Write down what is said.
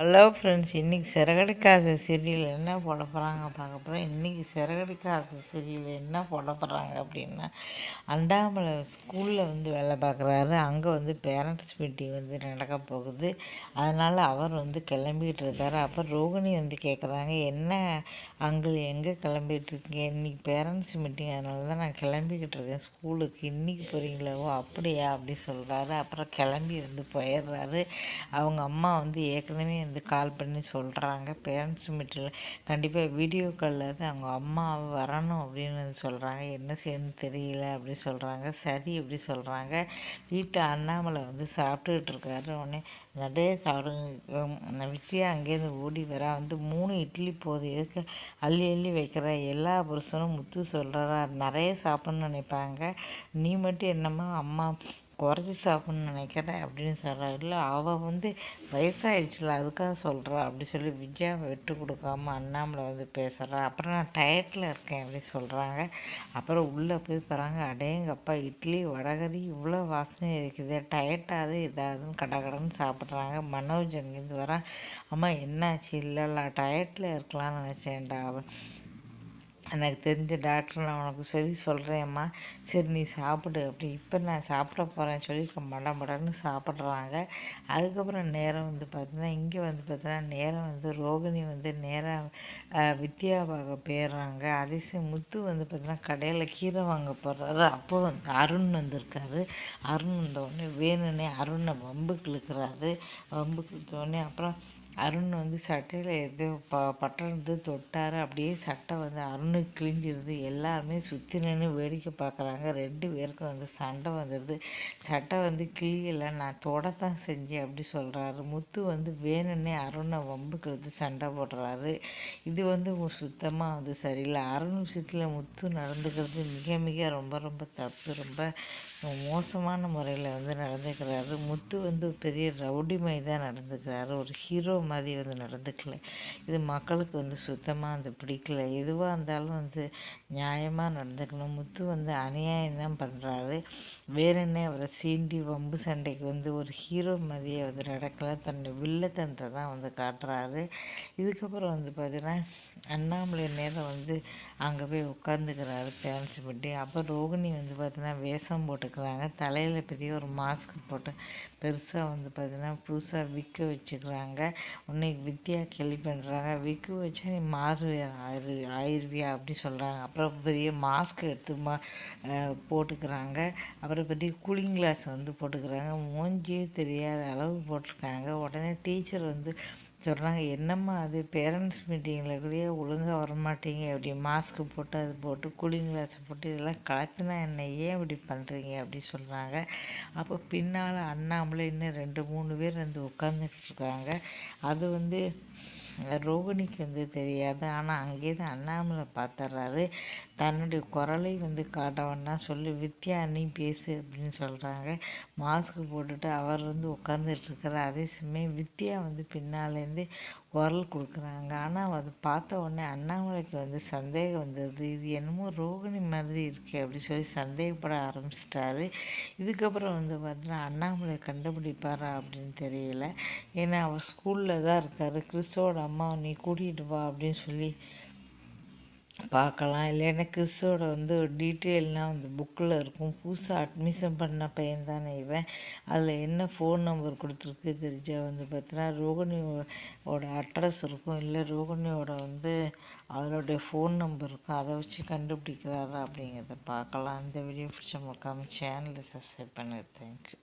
Hello friends இன்றைக்கி சிறகடிக்காசு serial என்ன போட போகிறாங்க பார்க்க போகிறோம் இன்றைக்கி சிறகடிக்காசு சீரியல் என்ன போட போகிறாங்க அப்படின்னா அண்டாமலை ஸ்கூலில் வந்து வேலை பார்க்குறாரு. அங்கே வந்து பேரண்ட்ஸ் மீட்டிங் வந்து நடக்க போகுது. அதனால் அவர் வந்து கிளம்பிகிட்டு இருக்காரு. அப்போ ரோகிணி வந்து கேட்குறாங்க என்ன அங்கிள் எங்கே கிளம்பிகிட்டு இருக்கீங்க? இன்றைக்கி பேரண்ட்ஸ் மீட்டிங் அதனால தான் நான் கிளம்பிக்கிட்டு இருக்கேன். ஸ்கூலுக்கு இன்றைக்கி போகிறீங்களோ அப்படியா? அப்படி சொல்கிறாரு அப்புறம் கிளம்பி வந்து போயிடுறாரு. அவங்க அம்மா வந்து ஏற்கனவே வந்து கால் பண்ணி சொல்கிறாங்க பேரண்ட்ஸ் மீட்டில் கண்டிப்பாக வீடியோ காலில் அவங்க அம்மா வரணும் அப்படின்னு சொல்கிறாங்க என்ன செய்யணும்னு தெரியல அப்படி சொல்கிறாங்க சரி அப்படி சொல்கிறாங்க வீட்டு அண்ணாமலை வந்து சாப்பிட்டுக்கிட்டு இருக்காரு. உடனே நிறைய சாப்பிடுங்க. விஜயா அங்கேருந்து ஓடி வர. வந்து மூணு இட்லி போதும் எதுக்கு அள்ளி அள்ளி வைக்கிற? எல்லா புருஷனும் முத்து சொல்கிறா நிறைய சாப்பிட்ணுன்னு நினைப்பாங்க. நீ மட்டும் என்னம்மா அம்மா குறைச்சி சாப்பிட்ணுன்னு நினைக்கிறேன் அப்படின்னு சொல்கிறா இல்லை அவள் வந்து வயசாகிடுச்சுல அதுக்காக சொல்கிறா அப்படி சொல்லி விஜயா விட்டு கொடுக்காம அண்ணாமலை வந்து பேசுகிறா அப்புறம் நான் டயட்டில் இருக்கேன் அப்படி சொல்கிறாங்க அப்புறம் உள்ளே போய் போகிறாங்க அடேங்கப்பா இட்லி வடகரி இவ்வளோ வாசனை இருக்குது. டயட்டாவது இதாகுதுன்னு கடகடன்னு சாப்பிட்றாங்க. மனோஜ் அங்கேருந்து வரான் அம்மா என்னாச்சு? இல்லைல்ல டயட்டில் இருக்கலாம்னு நினச்சேன்டா அவன் எனக்கு தெரிஞ்ச டாக்டர் நான் உனக்கு சொல்லி சொல்கிறேம்மா சரி நீ சாப்பிடு. அப்படி இப்போ நான் சாப்பிட போகிறேன் சொல்லி மட மடன்னு சாப்பிட்றாங்க. அதுக்கப்புறம் நேரம் வந்து பார்த்தீங்கன்னா இங்கே வந்து பார்த்தீங்கன்னா நேரம் வந்து ரோகிணி வந்து நேராக வித்யா போயிடுறாங்க. அதிசயம் முத்து வந்து பார்த்தீங்கன்னா கடையில் கீரை வாங்க போடுறாரு அப்போ வந்து அருண் வந்திருக்காரு. அருண் வந்தவுடனே வேணுன்னே அருணை வம்பு கிழக்கிறாரு. வம்பு இழுத்தோடனே அப்புறம் அருண் வந்து சட்டையில் எது ப பட்டணத்து தொட்டார். அப்படியே சட்டை வந்து அருணுக்கு கிழிஞ்சிருது. எல்லாருமே சுற்றி நின்று வேடிக்கை பார்க்குறாங்க ரெண்டு பேருக்கும் வந்து சண்டை வந்துடுது சட்டை வந்து கிழியலை. நான் தொடத்தான் செஞ்சேன் அப்படி சொல்கிறாரு முத்து வந்து வேணும்னே அருணை வம்புக்கு சண்டை போடுறாரு. இது வந்து சுத்தமாக வந்து சரியில்லை. அருண் விஷயத்தில் முத்து நடந்துக்கிறது மிக மிக ரொம்ப ரொம்ப தப்பு. ரொம்ப மோசமான முறையில் வந்து நடந்துக்கிறாரு. முத்து வந்து பெரிய ரவுடி மாதிரி தான் நடந்துக்கிறாரு. ஒரு ஹீரோ மாதிரி வந்து நடந்துக்கல. இது மக்களுக்கு வந்து சுத்தமாக வந்து பிடிக்கல. எதுவாக இருந்தாலும் வந்து நியாயமாக நடந்துக்கணும். முத்து வந்து அநியாயம் தான் பண்ணுறாரு என்ன அவரை சீண்டி வம்பு சண்டைக்கு வந்து ஒரு ஹீரோ மாதிரியே வந்து நடக்கலை. தன்னுடைய வில்லத்தனத்தை தான் வந்து காட்டுறாரு. இதுக்கப்புறம் வந்து பார்த்திங்கன்னா அண்ணாமலை நேரம் வந்து அங்கே போய் உட்காந்துக்கிறாரு பேரண்ட்ஸ் பட்டி. அப்போ ரோகிணி வந்து பார்த்தீங்கன்னா வேஷம் போட்டுக்கிறாங்க. தலையில் பெரிய ஒரு மாஸ்க் போட்டு பெருசாக வந்து பார்த்தீங்கன்னா புதுசாக விற்க வச்சுக்கிறாங்க. உன்னைக்கு வித்யா கேள்வி பண்ணுறாங்க விக்கு வச்சா நீ மாறு ஆயிரு ஆயுர்வியா அப்படி சொல்கிறாங்க அப்புறம் பெரிய மாஸ்க் எடுத்து மா போட்டுக்கிறாங்க. அப்புறம் பெரிய கூலிங் கிளாஸ் வந்து போட்டுக்கிறாங்க. மூஞ்சியே தெரியாத அளவு போட்டிருக்காங்க. உடனே டீச்சர் வந்து சொல்கிறாங்க என்னம்மா அது? பேரண்ட்ஸ் மீட்டிங்கில் கூட ஒழுங்காக வரமாட்டீங்க. அப்படி மாஸ்க்கு போட்டு அது போட்டு கூலிங் கிளாஸை போட்டு இதெல்லாம் கலக்குனா என்ன? ஏன் இப்படி பண்ணுறீங்க அப்படி சொல்கிறாங்க அப்போ பின்னால் அண்ணாமலை இன்னும் ரெண்டு மூணு பேர் வந்து உட்காந்துட்ருக்காங்க அது வந்து ரோகிணிக்கு வந்து தெரியாது. ஆனால் அங்கே தான் அண்ணாமலை பார்த்துட்றாரு தன்னுடைய குரலை வந்து காட்டவன்னா சொல்லி வித்யா நீ பேசு அப்படின்னு சொல்கிறாங்க மாஸ்க் போட்டுட்டு அவர் வந்து உட்காந்துட்ருக்கிற அதே சமயம் வித்யா வந்து பின்னாலேருந்து குரல் கொடுக்குறாங்க. ஆனால் அது பார்த்த உடனே அண்ணாமலைக்கு வந்து சந்தேகம் வந்தது. இது என்னமோ ரோகிணி மாதிரி இருக்கே அப்படி சொல்லி சந்தேகப்பட ஆரம்பிச்சிட்டாரு. இதுக்கப்புறம் வந்து பார்த்தீங்கன்னா அண்ணாமலை கண்டுபிடிப்பாரா அப்படின்னு தெரியல. ஏன்னா அவர் ஸ்கூலில் தான் இருக்கார். கிறிஸ்துவோட அம்மா நீ கூட்டிகிட்டு வா அப்படின்னு சொல்லி பார்க்கலாம். இல்லைன்னா கிறிஸோட வந்து டீட்டெயில்னால் வந்து புக்கில் இருக்கும். புதுசாக அட்மிஷன் பண்ண பையன் தானே இவன். அதில் என்ன ஃபோன் நம்பர் கொடுத்துருக்கு தெரிஞ்சால் வந்து பார்த்தீங்கன்னா ரோகிணியோட அட்ரஸ் இருக்கும். இல்லை ரோகிணியோட வந்து அவருடைய ஃபோன் நம்பர் இருக்கும். அதை வச்சு கண்டுபிடிக்கிறாரா அப்படிங்கிறத பார்க்கலாம். இந்த வீடியோ பிடிச்ச மறக்காமல் சேனலை சப்ஸ்கிரைப் பண்ணுங்கள் தேங்க்யூ